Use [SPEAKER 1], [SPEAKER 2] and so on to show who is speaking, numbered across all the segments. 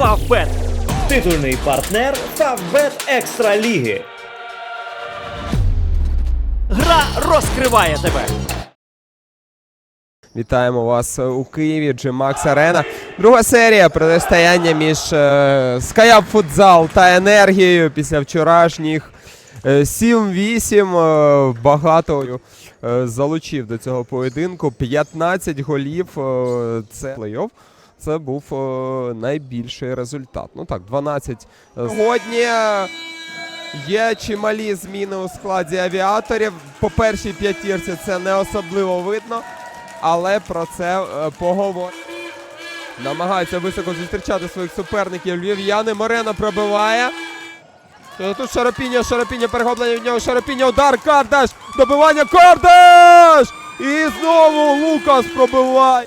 [SPEAKER 1] Фавбет. Титульний партнер Фавбет Екстра Ліги. Гра розкриває тебе.
[SPEAKER 2] Вітаємо вас е, у Києві. Джимакс Арена. Друга серія протистояння між е, Скаяп Футзал та енергією після вчорашніх е, 7-8. е, багато е, залучив до цього поєдинку. 15 голів. е, це плей-офф. Це був е, найбільший результат. Ну так, 12. Сьогодні е, є чималі зміни у складі авіаторів. По першій п'ятірці це не особливо видно але про це е, поговоримо. Намагаються високо зустрічати своїх суперників. Львів'яни Морено пробиває. Тут Шарапіння, Шарапіння, перехоплення від нього, Шарапіння, удар, Кардаш, добивання, Кардаш! І знову Лукас пробиває.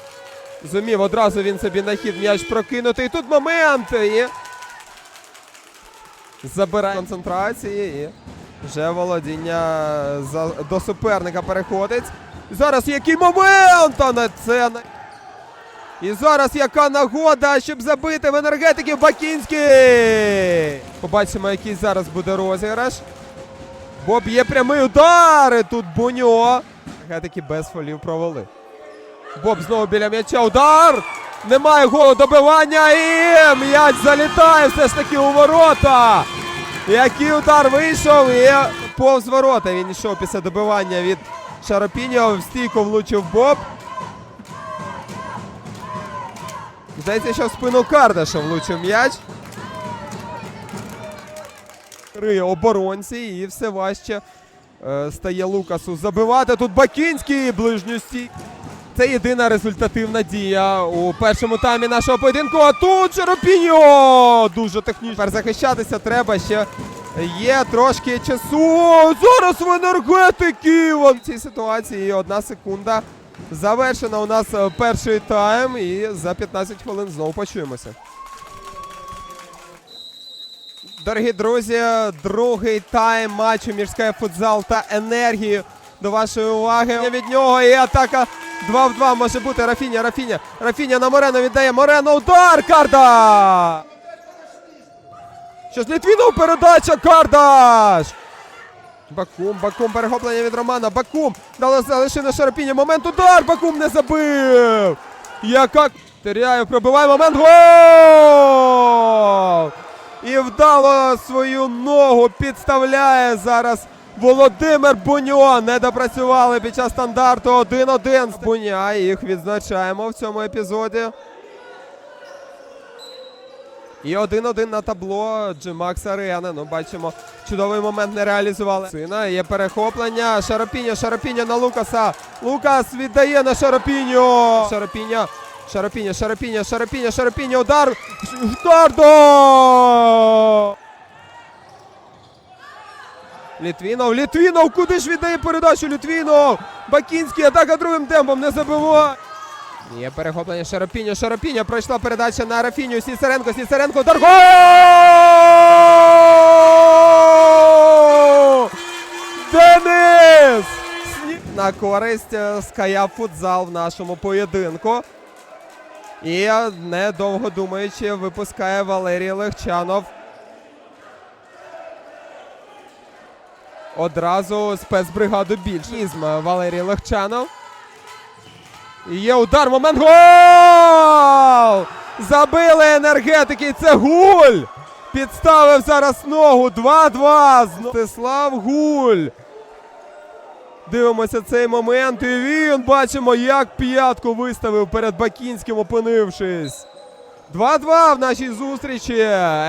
[SPEAKER 2] Зумів одразу він собі на хід м'яч прокинути. І тут момент. І забирає концентрації. І вже володіння до суперника переходить. Зараз який момент! А на це І зараз яка нагода, щоб забити в енергетиків Бакінський! Побачимо, який зараз буде розіграш. Боб є прямий удар! І Тут Буньо. Енергетики без фолів провели. Боб знову біля м'яча. Удар! Немає голу добивання і м'яч залітає все ж таки у ворота. Який удар вийшов і повз ворота. Він йшов після добивання від Шаропіньо. В стійку влучив Боб. Здається, що в спину Кардаша влучив м'яч. Криє оборонці і все важче е, стає Лукасу забивати. Тут Бакінський ближню стій. Це єдина результативна дія у першому таймі нашого поєдинку. А тут Шаропіньо! Дуже технічно. Тепер захищатися треба ще. Є трошки часу. Зараз в енергетики. В цій ситуації одна секунда. Завершено у нас е, перший тайм. І за 15 хвилин знову почуємося. Дорогі друзі, другий тайм матчу між футзал та енергією. До вашої уваги. Від нього і атака 2 в 2 може бути. Рафіня, Рафіня. Рафіня на Морено віддає. Морено удар! Карда! Що ж Літвінов передача Кардаш! Бакум, Бакум, перехоплення від Романа. Бакум дали залишив на Шарапіні. Момент удар! Бакум не забив! Яка Теряєв пробиває момент. Гол! І вдало свою ногу підставляє зараз Володимир Буньо. Не допрацювали під час стандарту 1-1. Буня їх відзначаємо в цьому епізоді. І 1-1 на табло Джимакс Арена. Ну, бачимо, чудовий момент не реалізували. Сина є перехоплення. Шарапіння, Шарапіння на Лукаса. Лукас віддає на Шарапіньо. Шарапіння. Шарапіння, Шарапіння, Шарапіння, Шарапіння, удар. Гардо! Літвінов, Літвінов, куди ж віддає передачу Літвінов? Бакінський, атака другим темпом, не забиває. Є перехоплення Шарапіння, Шарапіння, пройшла передача на Рафіню, Сісаренко, Сісаренко, удар. Денис! На користь е, Ская футзал в нашому поєдинку. І е, недовго думаючи, випускає Валерій Легчанов. Одразу спецбригаду більше. Ізм, е, Валерій Легчанов. Є удар, момент гол! Забили енергетики, це гуль! Підставив зараз ногу 2-2. Стислав Гуль. Дивимося цей момент. І він бачимо, як п'ятку виставив перед Бакінським, опинившись. 2-2 в нашій зустрічі.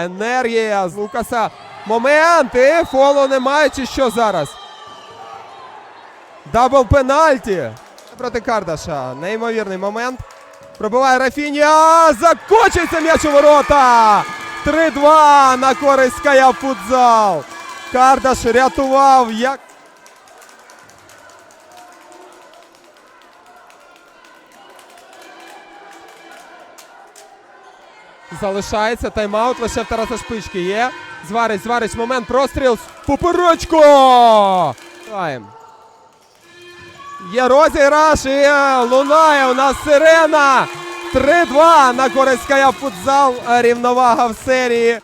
[SPEAKER 2] Енергія з Лукаса. Момент. І фолу немає, чи що зараз? Дабл пенальті. Проти Кардаша. Неймовірний момент. Пробиває Рафіня. Закочується м'яч у ворота. 3-2 на користь Ская футзал. Кардаш рятував. Як... Залишається тайм-аут, лише в Тараса Шпички є. Зварить, зварить, момент, простріл. Поперечко! Тайм. Є розіграш і е, лунає у нас сирена. 3-2 на користь Футзал. Рівновага в серії.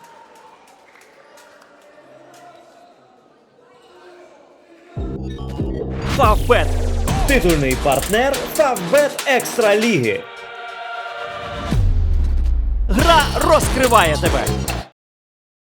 [SPEAKER 1] Фавбет. Титульний партнер Фавбет Екстра Ліги. Гра розкриває тебе.